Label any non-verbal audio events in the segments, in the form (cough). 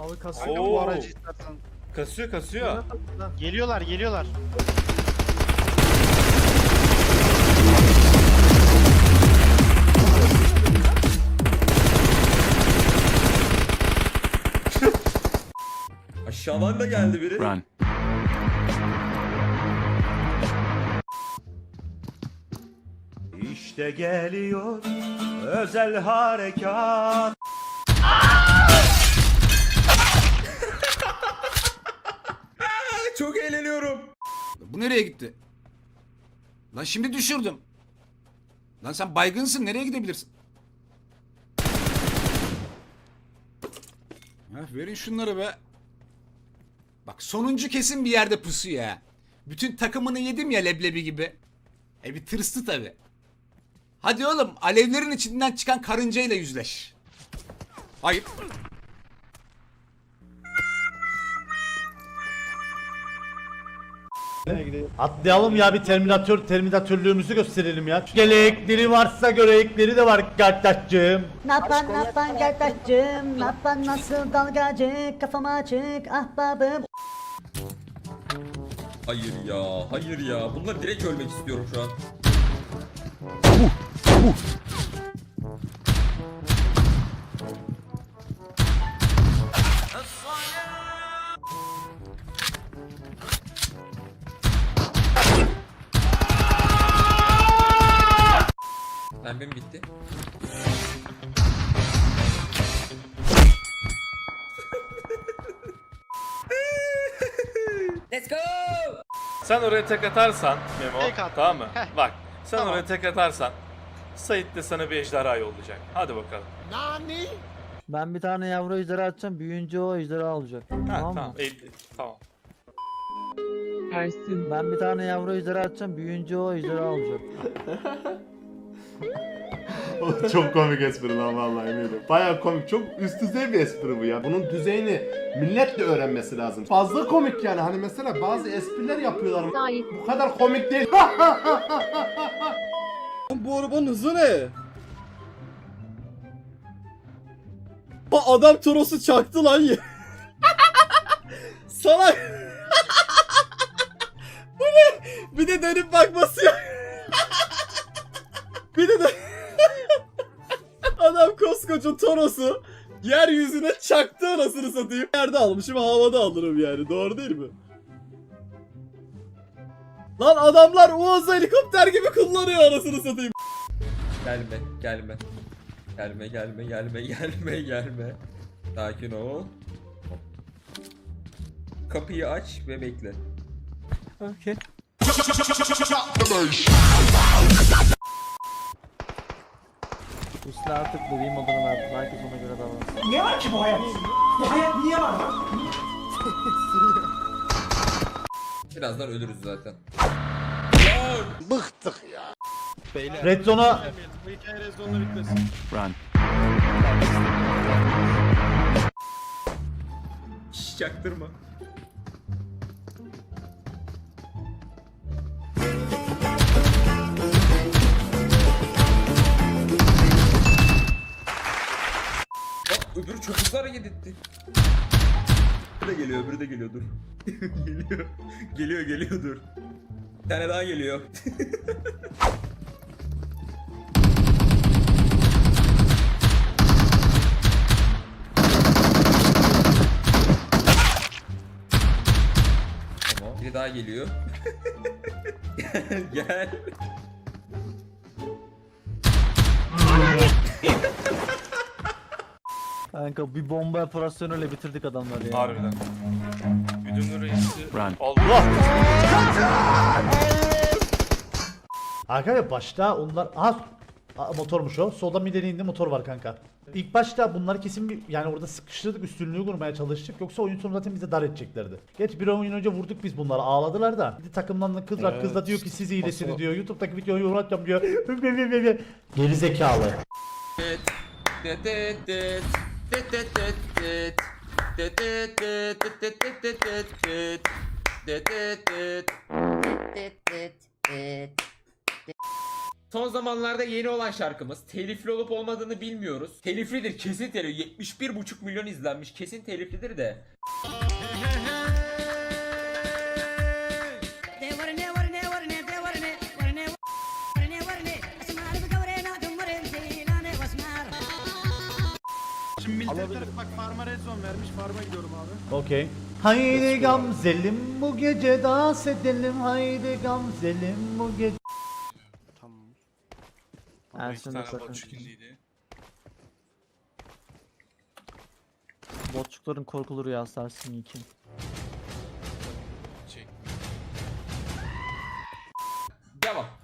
Abi kasıyor Oo. bu aracı istersen. Kasıyor kasıyor. Geliyorlar geliyorlar. Aşağıdan da geldi biri. Run. İşte geliyor özel harekat. Eğleniyorum. Bu nereye gitti? Lan şimdi düşürdüm. Lan sen baygınsın nereye gidebilirsin? Ha, verin şunları be. Bak sonuncu kesin bir yerde pusuyor ya. Bütün takımını yedim ya leblebi gibi. E bir tırstı tabi. Hadi oğlum alevlerin içinden çıkan karıncayla yüzleş. Hayır. Atlayalım ya bir terminatör terminatörlüğümüzü gösterelim ya. Gelekleri varsa görekleri de var kardeşciğim. Napan napan kardeşim Napan nasıl dalgacı Kafam açık ahbabım Hayır ya, hayır ya. Bunlar direkt ölmek istiyorum şu an. Mermim bitti. Let's go! Sen oraya tek atarsan Memo Tek attım. tamam mı? Heh. Bak sen Tamam. oraya tek atarsan Sait de sana bir ejderha yollayacak. Hadi bakalım. Ben bir tane yavru ejderha atacağım. Büyüyünce o ejderha olacak. Ha, tamam tamam. mı? ey- tamam. Ben bir tane yavru ejderha atacağım. Büyüyünce o ejderha olacak. (laughs) çok komik espri lan vallahi eminim. Baya komik. Çok üst düzey bir espri bu ya. Bunun düzeyini millet de öğrenmesi lazım. Fazla komik yani. Hani mesela bazı espriler yapıyorlar. Bu kadar komik değil. (laughs) Bu arabanın hızı ne? Ba adam Toros'u çaktı lan ya. (laughs) Salak. (laughs) Bu ne? Bir de dönüp bakması yok. Bir de dön- Adam koskoca Toros'u yeryüzüne çaktı anasını satayım. Yerde almışım havada alırım yani doğru değil mi? Lan adamlar Uaz helikopter gibi kullanıyor anasını satayım. Gelme, gelme. Gelme, gelme, gelme, gelme, gelme. Sakin ol. Kapıyı aç ve bekle. Okey. Bu silah artık bu game moduna verdim. Herkes ona göre davransın. Birazdan ölürüz zaten. Red Zone'a Bu hikaye rezonla bitmesin. Run. Çaktırma. Çok hızlı hareket etti. Öbürü de geliyor, öbürü de geliyor dur. (laughs) geliyor. Geliyor, geliyor dur. Bir tane daha geliyor. (laughs) tamam. Biri daha geliyor. (laughs) gel, gel. Kanka bir bomba operasyonuyla bitirdik adamları ya. Harbiden. Müdürün reisi. Run. Allah. Arkadaşlar başta onlar aha Aa, motormuş o. Solda midene indi motor var kanka. İlk başta bunları kesin bir yani orada sıkıştırdık üstünlüğü kurmaya çalıştık yoksa oyun sonu zaten bize dar edeceklerdi. Geç bir oyun önce vurduk biz bunları ağladılar da. Bir de takımdan da kız var kız da diyor ki siz iyilesiniz diyor. Youtube'daki videoyu yorumlatacağım diyor. (laughs) Geri zekalı. Son zamanlarda yeni olan şarkımız telifli olup olmadığını bilmiyoruz. Teliflidir kesin telif. 71,5 milyon izlenmiş kesin teliflidir de. Okey. Haydi gamzelim bu gece dans edelim. Haydi gamzelim bu gece. Ersin de sakın. Botçukların korkulu rüyası Ersin 2. Devam.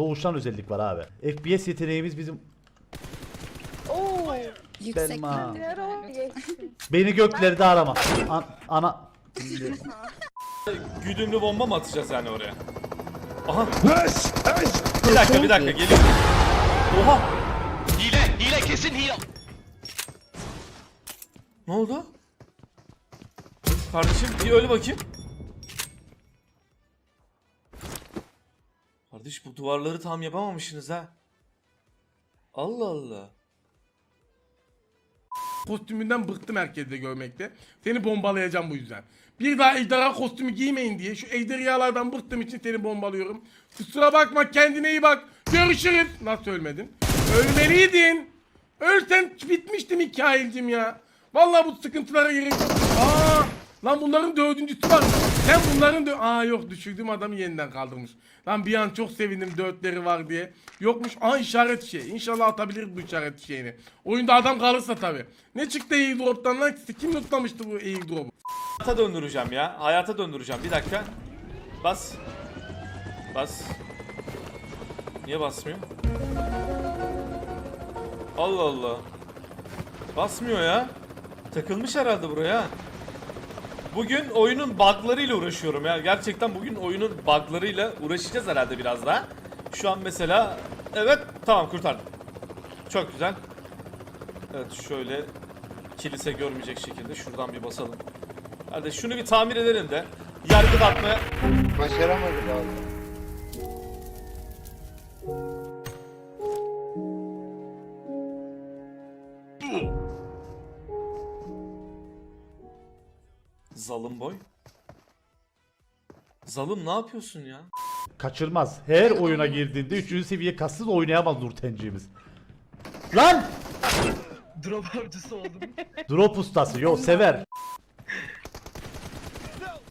Doğuştan özellik var abi. FPS yeteneğimiz bizim Yüksek Selma. Beni göklerde arama. An- ana (laughs) Güdümlü bomba mı atacağız yani oraya? Aha. bir dakika bir dakika geliyor. Oha. Hile hile kesin hile. Ne oldu? Kardeşim bir öyle bakayım. Kardeş bu duvarları tam yapamamışsınız ha. Allah Allah. Kostümünden bıktım herkeste görmekte. Seni bombalayacağım bu yüzden. Bir daha ejderha kostümü giymeyin diye şu ejderhalardan bıktığım için seni bombalıyorum. Kusura bakma kendine iyi bak. Görüşürüz. Nasıl ölmedin? Ölmeliydin. Ölsen bitmiştim hikayecim ya. Vallahi bu sıkıntılara yok. Aa, lan bunların dördüncüsü var. Sen bunların dö Aa yok düşürdüğüm adamı yeniden kaldırmış. Lan bir an çok sevindim dörtleri var diye. Yokmuş. Aa işaret şey. İnşallah atabilir bu işaret şeyini. Oyunda adam kalırsa tabi. Ne çıktı airdrop'tan lan? Kim lootlamıştı bu airdrop'u? Hayata döndüreceğim ya. Hayata döndüreceğim. Bir dakika. Bas. Bas. Niye basmıyor? Allah Allah. Basmıyor ya. Takılmış herhalde buraya. Bugün oyunun buglarıyla uğraşıyorum ya. Gerçekten bugün oyunun buglarıyla uğraşacağız herhalde biraz daha. Şu an mesela evet tamam kurtardım. Çok güzel. Evet şöyle kilise görmeyecek şekilde şuradan bir basalım. Hadi şunu bir tamir edelim de yargı atmaya Başaramadık abi. Zalım boy. Zalım ne yapıyorsun ya? kaçırmaz. Her oyuna girdiğinde 3. seviye kassız oynayamaz Nurtenciğimiz. Lan! Drop avcısı oldum. Drop ustası. Yo sever.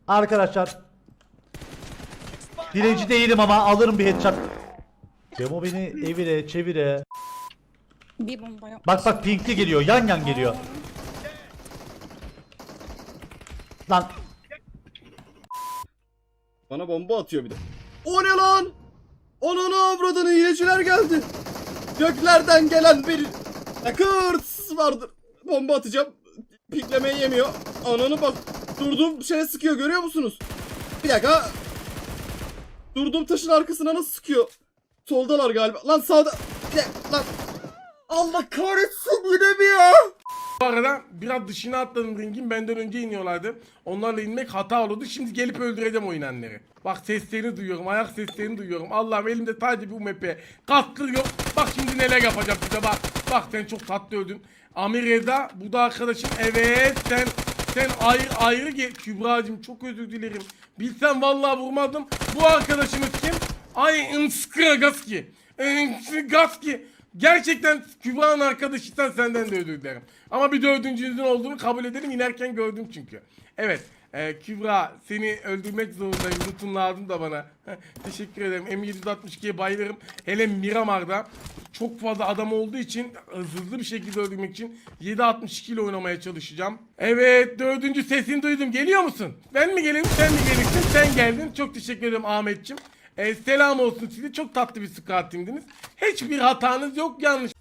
Arkadaşlar. Dilenci değilim ama alırım bir headshot. Demo beni evire çevire. Bir bomba yok. Bak bak pinkli geliyor. Yan yan geliyor. Lan Bana bomba atıyor bir de. O ne lan? Ananı avradını yiyeciler geldi. Göklerden gelen bir kırt vardır. Bomba atacağım. Piklemeyi yemiyor. Ananı bak. Durduğum şeye sıkıyor görüyor musunuz? Bir dakika. Durduğum taşın arkasına nasıl sıkıyor? Soldalar galiba. Lan sağda. Bir dakika, lan. Allah kahretsin yine mi ya? Bu arada biraz dışına atladım ringin benden önce iniyorlardı. Onlarla inmek hata olurdu. Şimdi gelip öldüreceğim o inenleri. Bak seslerini duyuyorum, ayak seslerini duyuyorum. Allah'ım elimde sadece bu mepe. Katlı yok. Bak şimdi neler yapacağım size bak. Bak sen çok tatlı öldün. Amir Reza bu da arkadaşım. Evet sen sen ayrı ayrı gel. Kübra'cığım çok özür dilerim. Bilsem vallahi vurmadım. Bu arkadaşımız kim? Ay Inskı Gaski. Inskı Gaski. Gerçekten Kübra'nın arkadaşıysan senden de özür dilerim. Ama bir dördüncünüzün olduğunu kabul edelim. İnerken gördüm çünkü. Evet. e, Kübra seni öldürmek zorundayım. Lütfun lazım da bana. Teşekkür ederim. M762'ye bayılırım. Hele Miramar'da çok fazla adam olduğu için hızlı bir şekilde öldürmek için 7.62 ile oynamaya çalışacağım. Evet dördüncü sesini duydum. Geliyor musun? Ben mi geleyim sen mi gelirsin? Sen geldin. Çok teşekkür ederim Ahmetçim. E, selam olsun size. Çok tatlı bir squad team'diniz. Hiçbir hatanız yok yanlış.